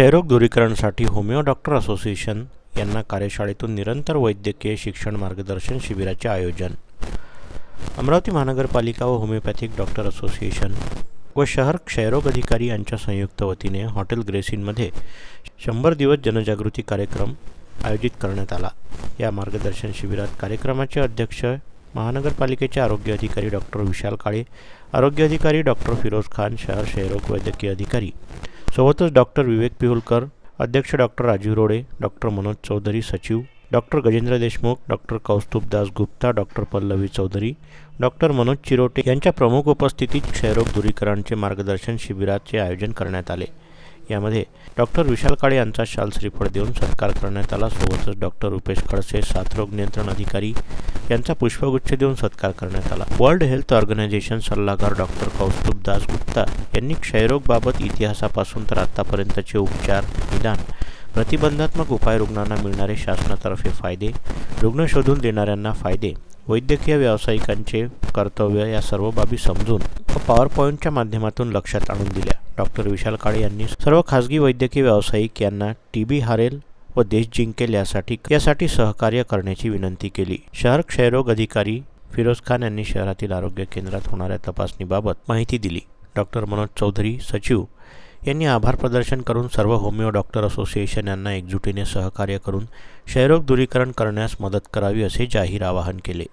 क्षयरोग दूरीकरणासाठी homeo doctor association यांना कार्यशाळेतून निरंतर वैद्यकीय शिक्षण मार्गदर्शन शिबिराचे आयोजन. अमरावती महानगरपालिका व होमिओपॅथिक डॉक्टर असोसिएशन व शहर क्षयरोग अधिकारी यांच्या संयुक्त वतीने हॉटेल ग्रेसिनमध्ये शंभर दिवस जनजागृती कार्यक्रम आयोजित करण्यात आला. या मार्गदर्शन शिबिरात कार्यक्रमाचे अध्यक्ष महानगरपालिकेचे आरोग्य अधिकारी डॉक्टर विशाल काळे आरोग्य अधिकारी डॉक्टर फिरोज खान शहर क्षयरोग वैद्यकीय अधिकारी सोबतच डॉक्टर विवेक पिहुलकर अध्यक्ष डॉक्टर राजीव रोडे डॉक्टर मनोज चौधरी सचिव doctor Gajendra Deshmukh doctor Kaustubhdas Gupta doctor Pallavi Chaudhari doctor Manoj Chirote यांच्या प्रमुख उपस्थितीत क्षयरोग दूरीकरणचे मार्गदर्शन शिबिराचे आयोजन करण्यात आले. यामध्ये डॉक्टर विशाल काळे यांचा शाल श्रीफळ देऊन सत्कार करण्यात आला. सोबतच डॉक्टर रुपेश खडसे साथरोग नियंत्रण अधिकारी यांचा पुष्पगुच्छ देऊन सत्कार करण्यात आला. वर्ल्ड हेल्थ ऑर्गनायझेशन सल्लागार डॉक्टर कौस्तुभ दास गुप्ता यांनी क्षयरोगबाबत इतिहासापासून तर आतापर्यंतचे उपचार निदान प्रतिबंधात्मक उपाय रुग्णांना मिळणारे शासनातर्फे फायदे रुग्ण शोधून देणाऱ्यांना फायदे वैद्यकीय व्यावसायिकांचे कर्तव्य या सर्व बाबी समजून व पॉवर पॉईंटच्या माध्यमातून लक्षात आणून दिल्या. डॉक्टर विशाल काळे यांनी सर्व खासगी वैद्यकीय व्यावसायिक यांना टी बी हारेल व देश जिंकेल यासाठी यासाठी सहकार्य करण्याची विनंती केली. शहर क्षयरोग अधिकारी फिरोज खान यांनी शहरातील आरोग्य केंद्रात होणाऱ्या तपासणीबाबत माहिती दिली. डॉक्टर मनोज चौधरी सचिव यांनी आभार प्रदर्शन करून सर्व होमिओ डॉक्टर असोसिएशन यांना एकजुटीने सहकार्य करून क्षयरोग दूरीकरण करण्यास मदत करावी असे जाहीर आवाहन केले.